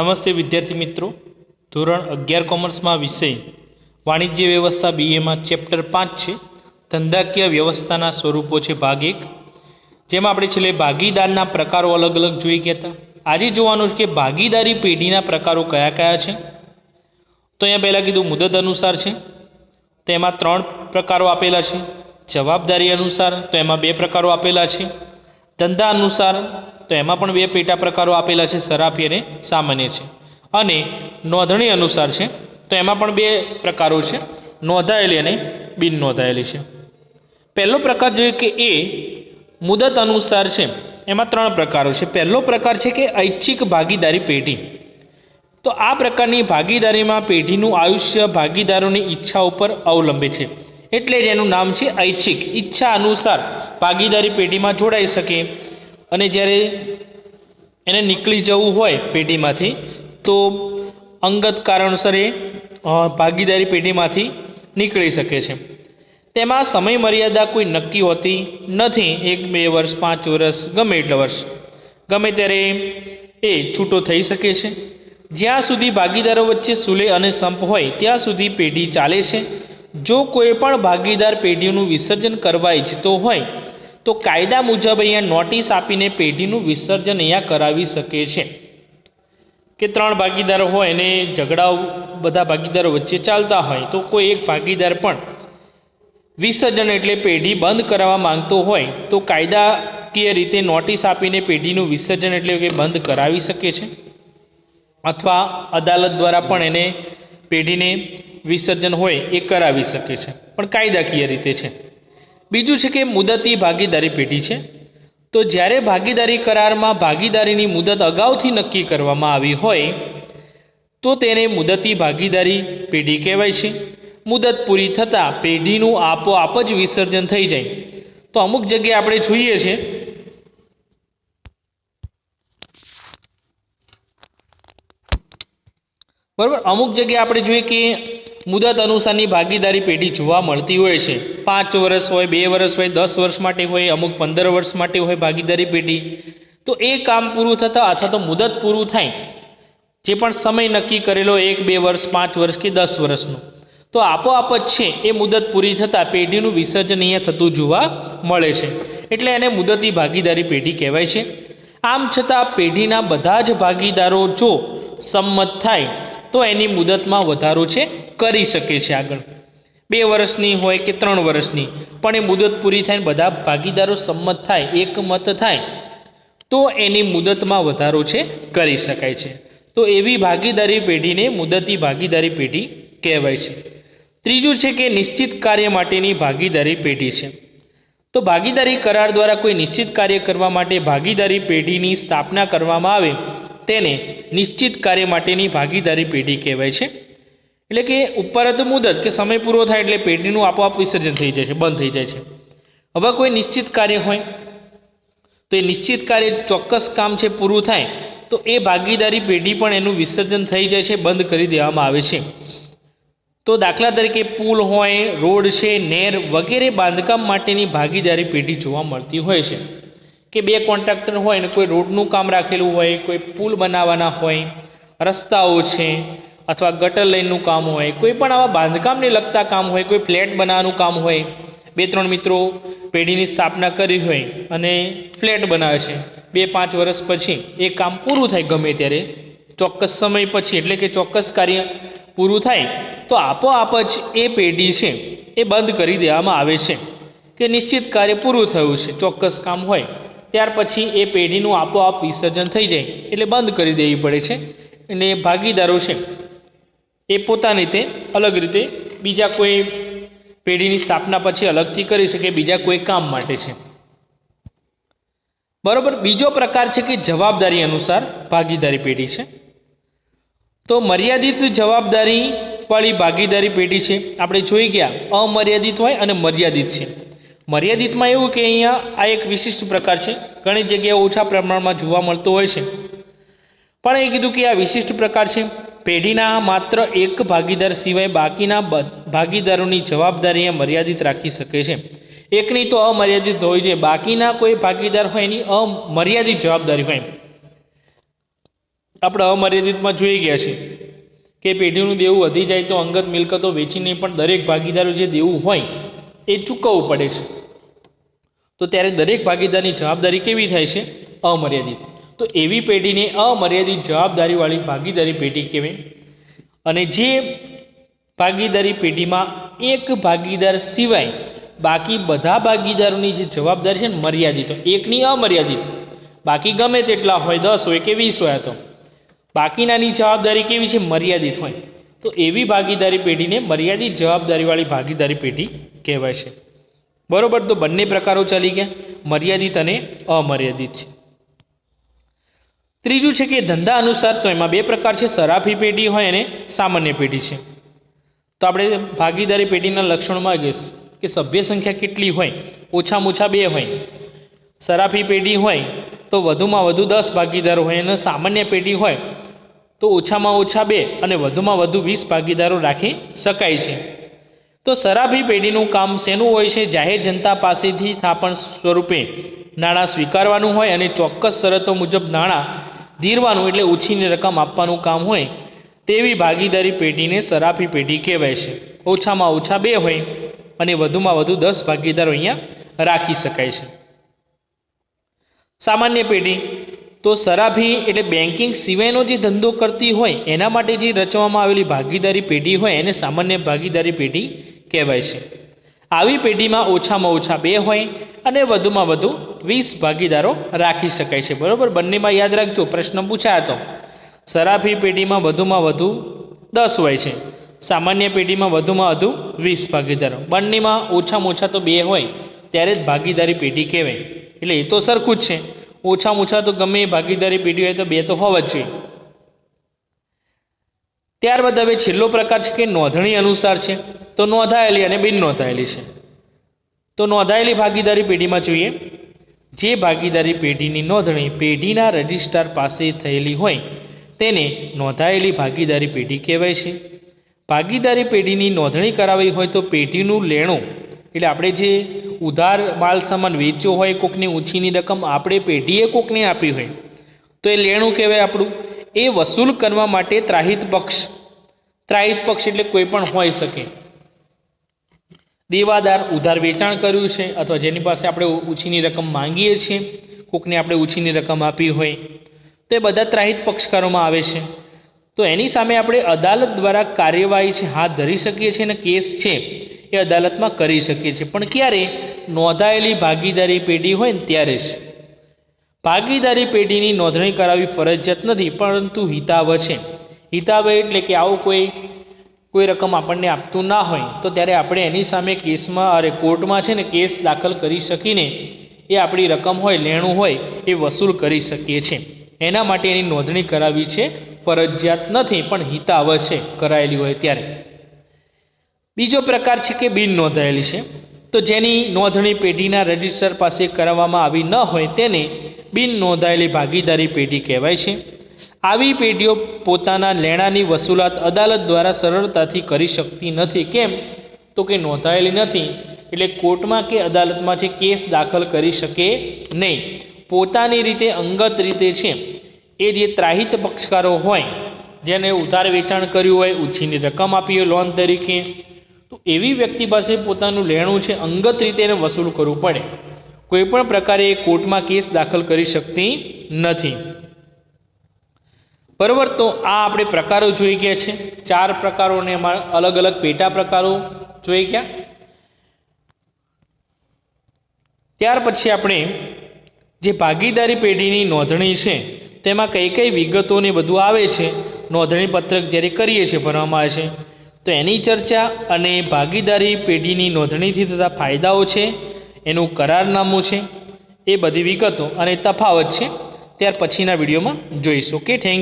નમસ્તે વિદ્યાર્થી મિત્રો. ધોરણ અગિયાર કોમર્સમાં વિષય વાણિજ્ય વ્યવસ્થા બીએમાં ચેપ્ટર પાંચ છે. ધંધાકીય વ્યવસ્થાના સ્વરૂપો છે ભાગ એક. જેમાં આપણે છેલ્લે ભાગીદારના પ્રકારો અલગ અલગ જોઈ ગયા હતા. આજે જોવાનું છે કે ભાગીદારી પેઢીના પ્રકારો કયા કયા છે. તો અહીંયા પહેલાં કીધું મુદત અનુસાર છે. તો એમાં ત્રણ પ્રકારો આપેલા છે. જવાબદારી અનુસાર, તો એમાં બે પ્રકારો આપેલા છે. ધંધા અનુસાર તો એમાં પણ બે પેટા પ્રકારો આપેલા છે, સરાફી અને સામાન્ય છે. અને નોંધણી અનુસાર છે, તો એમાં પણ બે પ્રકારો છે, નોંધાયેલી અને બિન નોંધાયેલી છે. પહેલો પ્રકાર જોઈએ કે એ મુદત અનુસાર છે, એમાં ત્રણ પ્રકારો છે. પહેલો પ્રકાર છે કે ઐચ્છિક ભાગીદારી પેઢી. તો આ પ્રકારની ભાગીદારીમાં પેઢીનું આયુષ્ય ભાગીદારોની ઈચ્છા ઉપર અવલંબે છે. એટલે જ એનું નામ છે ઐચ્છિક. ઈચ્છા અનુસાર ભાગીદારી પેઢીમાં જોડાઈ શકે. અને જ્યારે એને નીકળી જવું હોય પેઢીમાંથી, તો અંગત કારણસર એ ભાગીદારી પેઢીમાંથી નીકળી શકે છે. તેમાં સમય મર્યાદા કોઈ નક્કી હોતી નથી, એક, બે વર્ષ, પાંચ વર્ષ, ગમે એટલા વર્ષ. ગમે ત્યારે એ છૂટો થઈ શકે છે. જ્યાં સુધી ભાગીદારો વચ્ચે સુલે અને સંપ હોય, ત્યાં સુધી પેઢી ચાલે છે. જો કોઈ પણ ભાગીદાર પેઢીનું વિસર્જન કરવા ઈચ્છતો હોય તો કાયદા મુજબ અહીંયા નોટિસ આપીને પેઢીનું વિસર્જન અહીંયા કરાવી શકે છે. કે ત્રણ ભાગીદારો હોય અને ઝઘડાઓ બધા ભાગીદારો વચ્ચે ચાલતા હોય, તો કોઈ એક ભાગીદાર પણ વિસર્જન એટલે પેઢી બંધ કરાવવા માંગતો હોય, તો કાયદાકીય રીતે નોટિસ આપીને પેઢીનું વિસર્જન એટલે કે બંધ કરાવી શકે છે. અથવા અદાલત દ્વારા પણ એને પેઢીને વિસર્જન હોય એ કરાવી શકે છે. પણ કાયદાકીય રીતે છે. બીજું છે કે મુદતી ભાગીદારી પેઢી છે. તો જ્યારે ભાગીદારી કરારમાં ભાગીદારીની મુદત અગાઉથી નક્કી કરવામાં આવી હોય, તો તેને મુદતી ભાગીદારી પેઢી કહેવાય છે. મુદત પૂરી થતાં પેઢીનું આપોઆપ જ વિસર્જન થઈ જાય. તો અમુક જગ્યાએ આપણે જોઈએ છે. બરાબર? અમુક જગ્યાએ આપણે જોઈએ કે મુદત અનુસારની ભાગીદારી પેઢી જોવા મળતી હોય છે. પાંચ વર્ષ હોય, બે વર્ષ હોય, દસ વર્ષ માટે હોય, અમુક પંદર વર્ષ માટે હોય ભાગીદારી પેઢી. તો એ કામ પૂરું થતાં અથવા તો મુદત પૂરું થાય. જે પણ સમય નક્કી કરેલો એક, બે વર્ષ, પાંચ વર્ષ કે દસ વર્ષનો. તો આપોઆપ જ છે, એ મુદત પૂરી થતાં પેઢીનું વિસર્જન અહીંયા થતું જોવા મળે છે. એટલે એને મુદતી ભાગીદારી પેઢી કહેવાય છે. આમ છતાં પેઢીના બધા જ ભાગીદારો જો સંમત થાય, તો એની મુદતમાં વધારો છે. કરી શકે છે આગળ. બે વર્ષની હોય કે ત્રણ વર્ષની, પણ એ મુદત પૂરી થાય બધા ભાગીદારો સંમત થાય, એકમત થાય, તો એની મુદતમાં વધારો છે, કરી શકાય છે. તો એવી ભાગીદારી પેઢીને મુદતી ભાગીદારી પેઢી કહેવાય છે. ત્રીજું છે કે નિશ્ચિત કાર્ય માટેની ભાગીદારી પેઢી છે. તો ભાગીદારી કરાર દ્વારા કોઈ નિશ્ચિત કાર્ય કરવા માટે ભાગીદારી પેઢીની સ્થાપના કરવામાં આવે, તેને નિશ્ચિત કાર્ય માટેની ભાગીદારી પેઢી કહેવાય છે. એટલે કે ઉપર મુદત, કે સમય પૂરો થાય એટલે પેઢીનું આપોઆપ વિસર્જન થઈ જાય છે, બંધ થઈ જાય છે. હવે કોઈ નિશ્ચિત કાર્ય હોય, તો એ નિશ્ચિત કાર્ય ચોક્કસ કામ છે, પૂરું થાય, તો એ ભાગીદારી પેઢી પણ એનું વિસર્જન થઈ જાય છે, બંધ કરી દેવામાં આવે છે. તો દાખલા તરીકે પુલ હોય, રોડ છે, નેર વગેરે બાંધકામ માટેની ભાગીદારી પેઢી જોવા મળતી હોય છે. કે બે કોન્ટ્રાક્ટર હોય ને કોઈ રોડનું કામ રાખેલું હોય, કોઈ પુલ બનાવવાના હોય, રસ્તાઓ છે અથવા ગટર લાઇનનું કામ હોય, કોઈ પણ આવા બાંધકામને લગતા કામ હોય, કોઈ ફ્લેટ બનાવવાનું કામ હોય, બે ત્રણ મિત્રો પેઢીની સ્થાપના કરી હોય અને ફ્લેટ બનાવે છે. બે પાંચ વર્ષ પછી એ કામ પૂરું થાય ગમે ત્યારે, ચોક્કસ સમય પછી, એટલે કે ચોક્કસ કાર્ય પૂરું થાય, તો આપોઆપ જ એ પેઢી છે એ બંધ કરી દેવામાં આવે છે કે નિશ્ચિત કાર્ય પૂરું થયું છે, ચોક્કસ કામ હોય, ત્યાર પછી એ પેઢીનું આપોઆપ વિસર્જન થઈ જાય, એટલે બંધ કરી દેવી પડે છે અને ભાગીદારો છે એ પોતાની રીતે અલગ રીતે બીજા કોઈ પેઢીની સ્થાપના પછી અલગથી કરી શકે, બીજા કોઈ કામ માટે છે. બરોબર, બીજો પ્રકાર છે કે જવાબદારી અનુસાર ભાગીદારી પેઢી છે. તો મર્યાદિત જવાબદારીવાળી ભાગીદારી પેઢી છે. આપણે જોઈ ગયા, અમર્યાદિત હોય અને મર્યાદિત છે. મર્યાદિતમાં એવું કે અહીંયા આ એક વિશિષ્ટ પ્રકાર છે. ઘણી જગ્યાએ ઓછા પ્રમાણમાં જોવા મળતો હોય છે. પણ એ કીધું કે આ વિશિષ્ટ પ્રકાર છે. પેઢીના માત્ર એક ભાગીદાર સિવાય બાકીના ભાગીદારોની જવાબદારી મર્યાદિત રાખી શકે છે. એકની તો અમર્યાદિત હોય છે, બાકીના કોઈ ભાગીદાર હોય એની અમર્યાદિત જવાબદારી હોય આપણે અમર્યાદિતમાં જોઈ ગયા છે કે પેઢીનું દેવું વધી જાય તો અંગત મિલકતો વેચીને પણ દરેક ભાગીદારો જે દેવું હોય એ ચૂકવવું પડે છે. તો ત્યારે દરેક ભાગીદારની જવાબદારી કેવી થાય છે? અમર્યાદિત. તો એવી પેઢીને અમર્યાદિત જવાબદારીવાળી ભાગીદારી પેઢી કહેવાય. અને જે ભાગીદારી પેઢીમાં એક ભાગીદાર સિવાય બાકી બધા ભાગીદારોની જે જવાબદારી છે ને મર્યાદિત હોય એકની અમર્યાદિત. બાકી ગમે તેટલા હોય, દસ હોય કે વીસ હોય તો. બાકીનાની જવાબદારી કેવી છે? મર્યાદિત હોય. તો એવી ભાગીદારી પેઢીને મર્યાદિત જવાબદારીવાળી ભાગીદારી પેઢી કહેવાય છે. બરાબર? તો બંને પ્રકારો ચાલી ગયા. મર્યાદિત અને અમર્યાદિત છે. ત્રીજું છે કે ધંધા અનુસાર તો એમાં બે પ્રકાર છે સરાફી પેઢી હોય અને સામાન્ય પેઢી છે. તો આપણે ભાગીદારી પેઢીના લક્ષણોમાં ગઈશ કે સભ્ય સંખ્યા કેટલી હોય? ઓછામાં ઓછા બે હોય. સરાફી પેઢી હોય તો વધુમાં વધુ દસ ભાગીદારો હોય અને સામાન્ય પેઢી હોય તો ઓછામાં ઓછા બે અને વધુમાં વધુ વીસ ભાગીદારો રાખી શકાય છે. તો સરાફી પેઢીનું કામ શેનું હોય છે? જાહેર જનતા પાસેથી થાપણ સ્વરૂપે નાણાં સ્વીકારવાનું હોય અને ચોક્કસ શરતો મુજબ નાણાં ધીરવાનું એટલે ઓછીની રકમ આપવાનું કામ હોય, તેવી ભાગીદારી પેઢીને સરાફી પેઢી કહેવાય છે. ઓછામાં ઓછા બે હોય અને વધુમાં વધુ દસ ભાગીદારો અહીંયા રાખી શકાય છે. સામાન્ય પેઢી, તો સરાફી એટલે બેન્કિંગ સિવાયનો જે ધંધો કરતી હોય, એના માટે જે રચવામાં આવેલી ભાગીદારી પેઢી હોય, એને સામાન્ય ભાગીદારી પેઢી કહેવાય છે. આવી પેઢીમાં ઓછામાં ઓછા બે હોય અને વધુમાં વધુ વીસ ભાગીદારો રાખી શકાય છે. બરાબર? બંનેમાં યાદ રાખજો, પ્રશ્ન પૂછાયો હતો સરાફી પેઢીમાં વધુમાં વધુ દસ હોય છે. સામાન્ય પેઢીમાં વધુમાં વધુ વીસ ભાગીદારો. બંનેમાં ઓછામાં ઓછા તો બે હોય, ત્યારે જ ભાગીદારી પેઢી કહેવાય. એટલે એ તો સરખું જ છે. ઓછામાં ઓછા તો ગમે એ ભાગીદારી પેઢી હોય તો બે તો હોવા જ જોઈએ. ત્યારબાદ હવે છેલ્લો પ્રકાર છે કે નોંધણી અનુસાર છે. તો નોંધાયેલી અને બિન નોંધાયેલી છે. તો નોંધાયેલી ભાગીદારી પેઢીમાં જોઈએ. જે ભાગીદારી પેઢીની નોંધણી પેઢીના રજિસ્ટ્રાર પાસે થયેલી હોય, તેને નોંધાયેલી ભાગીદારી પેઢી કહેવાય છે. ભાગીદારી પેઢીની નોંધણી કરાવી હોય તો પેઢીનું લેણું, એટલે આપણે જે ઉધાર માલ સામાન વેચ્યો હોય કોકની ઊંચીની રકમ આપણે પેઢીએ કોકને આપી હોય, તો એ લેણું કહેવાય આપણું. એ વસૂલ કરવા માટે ત્રાહિત પક્ષ ત્રાહિત પક્ષ એટલે કોઈ પણ હોઈ શકે. દેવાદાર ઉધાર વેચાણ કર્યું છે અથવા જેની પાસે આપણે ઊંચીની રકમ માંગીએ છીએ, કોકને આપણે ઊંચીની રકમ આપી હોય, તો એ બધા ત્રાહિત પક્ષકારોમાં આવે છે. તો એની સામે આપણે અદાલત દ્વારા કાર્યવાહી છે, હાથ ધરી શકીએ છીએ અને કેસ છે, એ અદાલતમાં કરી શકીએ છીએ. પણ ક્યારે? નોંધાયેલી ભાગીદારી પેઢી હોય ને ત્યારે જ. ભાગીદારી પેઢીની નોંધણી કરાવવી ફરજિયાત નથી, પરંતુ હિતાવ છે. હિતાવ એટલે કે આવું કોઈ કોઈ રકમ આપણને આપતું ના હોય, તો ત્યારે આપણે એની સામે કેસમાં અરે કોર્ટમાં છે ને કેસ દાખલ કરી શકીને એ આપણી રકમ હોય, લેણું હોય, એ વસૂલ કરી શકીએ છીએ. એના માટે એની નોંધણી કરાવવી છે. ફરજિયાત નથી, પણ હિતાવ છે કરાયેલી હોય ત્યારે. બીજો પ્રકાર છે કે બિન નોંધાયેલી છે. તો જેની નોંધણી પેઢીના રજિસ્ટર પાસે કરાવવામાં આવી ન હોય તેને બિન નોંધાયેલી ભાગીદારી પેઢી કહેવાય છે. આવી પેઢીઓ પોતાના લેણાની વસૂલાત અદાલત દ્વારા સરળતાથી કરી શકતી નથી. કેમ? તો કે નોંધાયેલી નથી. એટલે કોર્ટમાં કે અદાલતમાં છે કેસ દાખલ કરી શકે નહીં. પોતાની રીતે, અંગત રીતે છે. એ જે ત્રાહિત પક્ષકારો હોય, જેને ઉધાર વેચાણ કર્યું હોય, ઉછીની રકમ આપી હોય, લોન તરીકે, તો એવી વ્યક્તિ પાસે પોતાનું લેણું છે, અંગત રીતે એને વસૂલ કરવું પડે. કોઈપણ પ્રકારે એ કોર્ટમાં કેસ દાખલ કરી શકતી નથી. બરાબર તો આ આપણે પ્રકારો જોઈ ગયા છે. ચાર પ્રકારોને અલગ અલગ પેટા પ્રકારો જોઈ ગયા. ત્યાર પછી આપણે જે ભાગીદારી પેઢીની નોંધણી છે, તેમાં કઈ કઈ વિગતોને બધું આવે છે, નોંધણી પત્રક જ્યારે કરીએ છીએ, ભરવામાં આવે છે, તો એની ચર્ચા અને ભાગીદારી પેઢીની નોંધણીથી થતા ફાયદાઓ છે, એનું કરારનામું છે, એ બધી વિગતો અને તફાવત છે, ત્યાર પછીના વિડીયોમાં જોઈશું. Okay thank